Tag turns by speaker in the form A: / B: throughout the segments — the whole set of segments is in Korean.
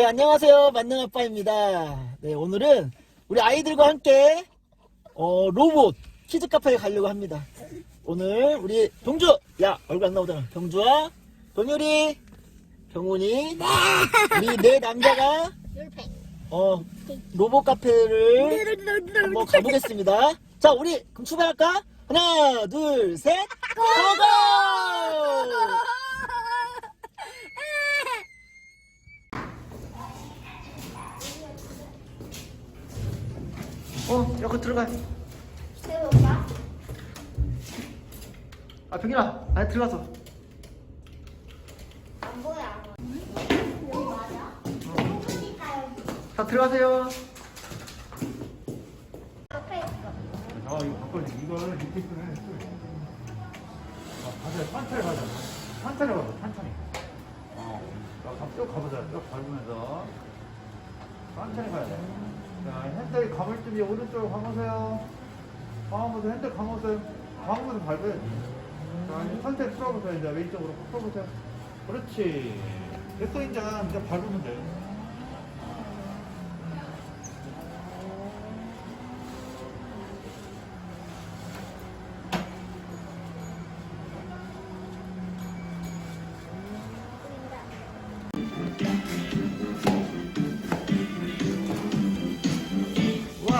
A: 안녕하세요. 만능 아빠입니다. 네, 오늘은 우리 아이들과 함께 어, 로봇 키즈 카페에 가려고 합니다. 오늘 우리 병주, 야 얼굴 안 나오잖아. 병주와 동율이, 병훈이, 우리 네 남자가 어 로봇 카페를 한번 가보겠습니다. 자, 우리 그럼 출발할까? 하나, 둘, 셋, 고고! 어, 여기 들어가.
B: 세워봐.
A: 아, 병이라, 안에 들어가서.
B: 안 보여, 안 보여. 여기 맞아?
A: 자, 들어가세요.
B: 옆에 있어.
C: 아 이거 바꿔야지 이거를 이렇게 끄네 아 가자 천천히 가자 천천히 가자 천천히 어 야, 쭉 가보자 쭉 밟으면서 천천히 가야 돼 자 핸들 감을 준비 오른쪽으로 감으세요. 감으면서 핸들 감으세요. 감으면서 밟아야지. 자 천천히 풀어보세요. 이제 왼쪽으로 확 풀어보세요. 그렇지. 됐어 이제 이제 밟으면 돼
A: 와,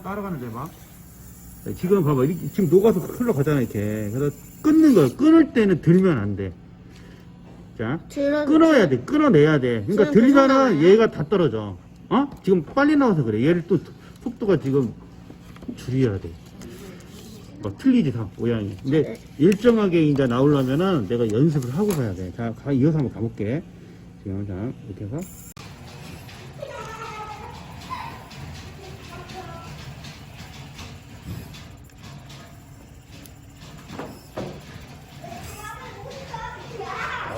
C: 한번 따라가는데 막. 네, 지금 봐봐. 이렇게 지금 녹아서 흘러가잖아, 이렇게. 그래서 끊는 거야. 끊을 때는 들면 안 돼. 자. 끊어야 돼. 끊어내야 돼. 그러니까
B: 지금
C: 들면은
B: 계속
C: 얘가 다 떨어져. 어? 지금 빨리 나와서 그래. 얘를 또 속도가 지금 줄여야 돼. 뭐 틀리지 다 모양이. 근데 일정하게 이제 나오려면은 내가 연습을 하고 가야 돼. 자, 가, 이어서 한번 가볼게. 지금 자 이렇게 해서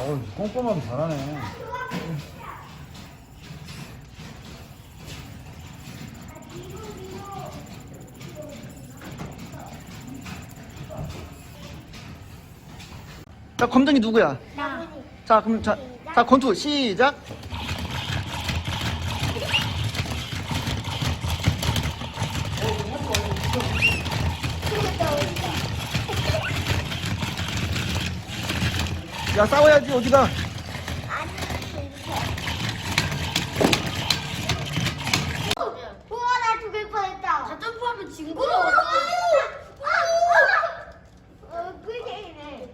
C: 어우, 꼼꼼하게 잘하네.
A: 자, 검정이 누구야?
B: 나
A: 자, 그럼 자, 자, 권투 시작. 야, 싸워야지 어디가?
B: 우와 나 죽을 뻔했다. 나 점프하면 징그러워. 어, 꿀잼이네.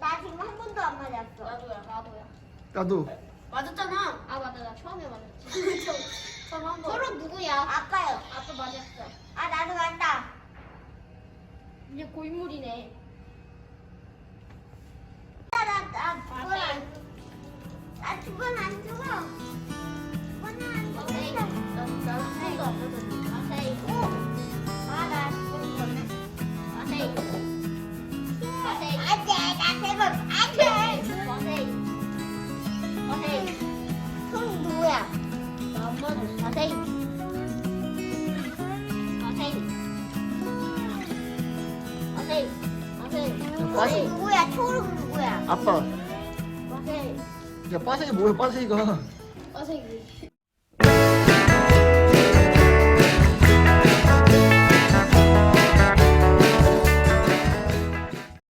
B: 나 지금 한 번도 안 맞았어. 나도야, 나도야.
A: 나도.
B: 맞았잖아. 아 맞아, 나 처음에 맞았지. 처음 한 번. 서로 누구야? 아빠요. 아빠 맞았어. 아 나도 간다. 이제 고인물이네. 아세이. 손 누구야? 나 안. 아세이. 아세이. 아세이.
A: 빠세이.
B: 누구야? 초록 누구야?
A: 아빠.
B: 아세이.
A: 야, 빠세이 뭐야, 빠세이가.
B: 아세이.